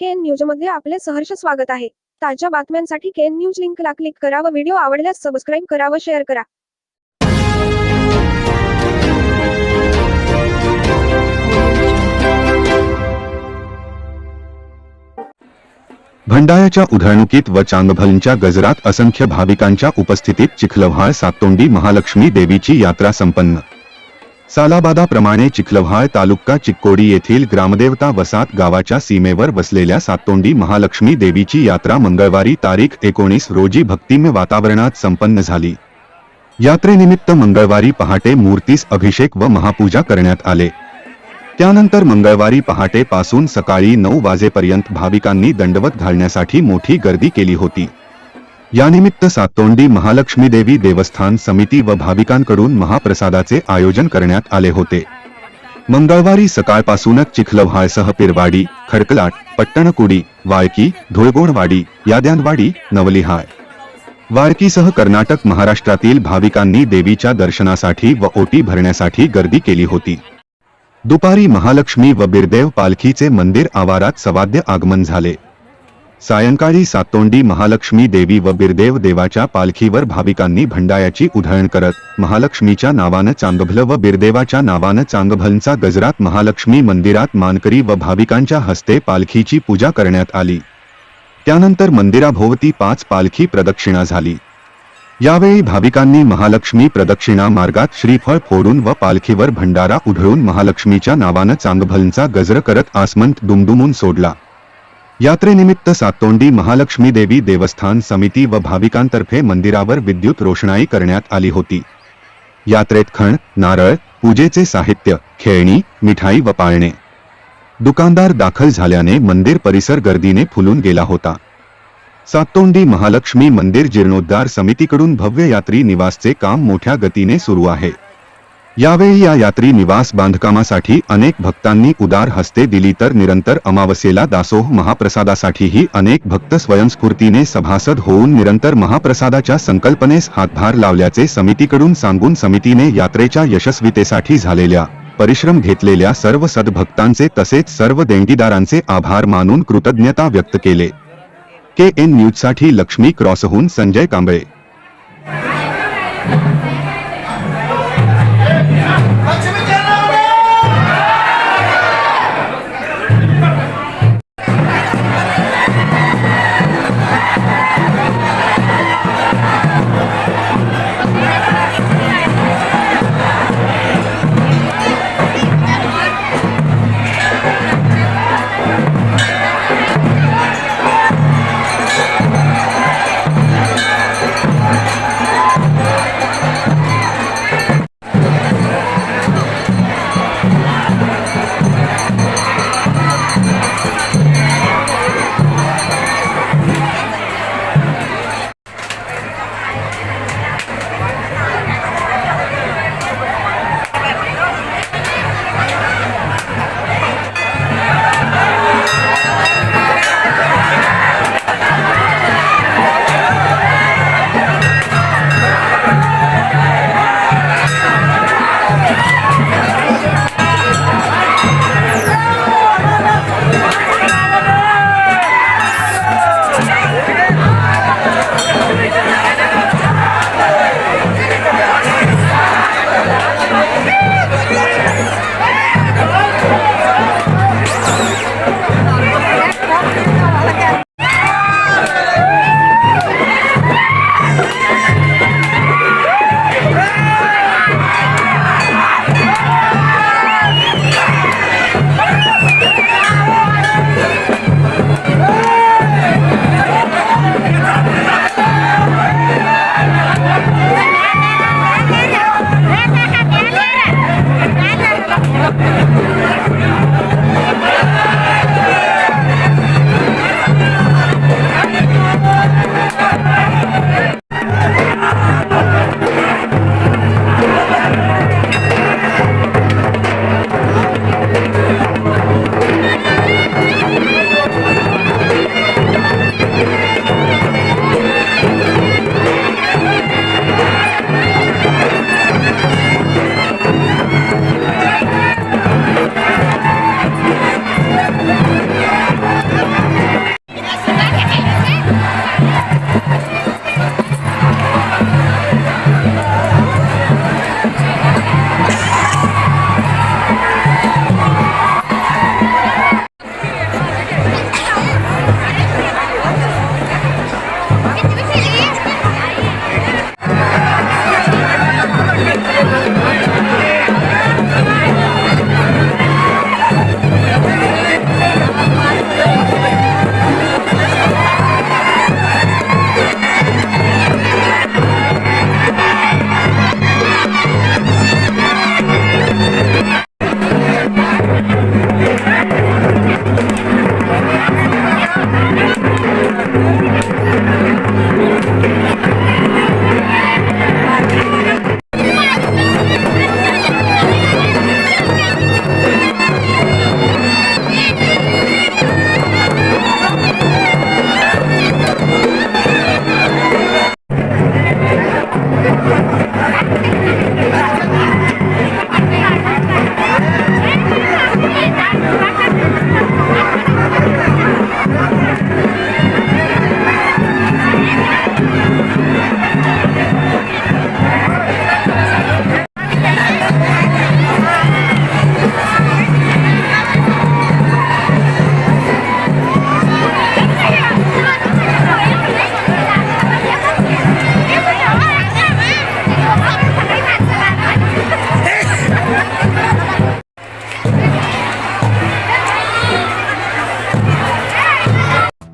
केन न्यूजमध्ये आपले सहर्ष स्वागत आहे. ताज्या बातम्यांसाठी केन न्यूज लिंकला क्लिक करा व व्हिडिओ आवडल्यास सबस्क्राईब करा व शेअर करा. भंडाऱ्याच्या उधळणुकीत व चांगभलच्या गजरात असंख्य भाविकांच्या उपस्थितीत चिखलव्हाळ सातोंडी महालक्ष्मी देवीची यात्रा संपन्न. सालाबादाप्रमाणे चिखलव्हाळ तालुका चिक्कोडी येथील ग्रामदेवता वसात गावाच्या सीमेवर बसलेल्या सातोंडी महालक्ष्मी देवीची यात्रा मंगळवारी तारीख एकोणीस रोजी भक्तिमय वातावरणात संपन्न झाली. यात्रेनिमित्त मंगळवारी पहाटे मूर्तीस अभिषेक व महापूजा करण्यात आले. त्यानंतर मंगळवारी पहाटेपासून सकाळी नऊ वाजेपर्यंत भाविकांनी दंडवत घालण्यासाठी मोठी गर्दी केली होती. यानिमित्त सातोंडी महालक्ष्मी देवी देवस्थान समिती व भाविकांकडून महाप्रसादाचे आयोजन करण्यात आले होते. मंगळवारी सकाळपासूनच चिखलव्हाळसह पिरवाडी खडकलाट पट्टणकुडी वाळकी धुळगोणवाडी याद्यांवाडी नवलिहाळ. वाळकीसह कर्नाटक महाराष्ट्रातील भाविकांनी देवीच्या दर्शनासाठी व ओटी भरण्यासाठी गर्दी केली होती. दुपारी महालक्ष्मी व बिरदेव पालखीचे मंदिर आवारात सवाद्य आगमन झाले. सायंकाळी सातोंडी महालक्ष्मी देवी व बिरदेव देवाच्या पालखीवर भाविकांनी भंडायाची उधळण करत महालक्ष्मीच्या नावानं चांगभल व बिरदेवाच्या नावानं चांगभलचा गजरात महालक्ष्मी मंदिरात मानकरी व भाविकांच्या हस्ते पालखीची पूजा करण्यात आली. त्यानंतर मंदिराभोवती पाच पालखी प्रदक्षिणा झाली. यावेळी भाविकांनी महालक्ष्मी प्रदक्षिणा मार्गात श्रीफळ फोडून व पालखीवर भंडारा उधळून महालक्ष्मीच्या नावानं चांगभलचा गजर करत आसमंत दुमदुमून सोडला. यात्रेनिमित्त सातोंडी महालक्ष्मी देवी देवस्थान समिती व भाविकांतर्फे मंदिरावर विद्युत रोषणाई करण्यात आली होती. यात्रेत खण नारळ पूजेचे साहित्य खेळणी मिठाई व पाळणे. दुकानदार दाखल झाल्याने मंदिर परिसर गर्दीने फुलून गेला होता. सातोंडी महालक्ष्मी मंदिर जीर्णोद्धार समितीकडून भव्य यात्री निवासचे काम मोठ्या गतीने सुरू आहे. यावेळी या यात्री निवास बांधकामासाठी अनेक भक्तांनी उदार हस्ते दिली तर निरंतर अमावस्येला दासोह महाप्रसादासाठीही अनेक भक्त स्वयंस्फूर्तीने सभासद होऊन निरंतर महाप्रसादाच्या संकल्पनेस हातभार लावल्याचे समितीकडून सांगून समितीने यात्रेच्या यशस्वीतेसाठी झालेल्या परिश्रम घेतलेल्या सर्व सद्भक्तांचे तसेच सर्व देणगीदारांचे आभार मानून कृतज्ञता व्यक्त केले. के एन न्यूजसाठी लक्ष्मी क्रॉसहून संजय कांबळे.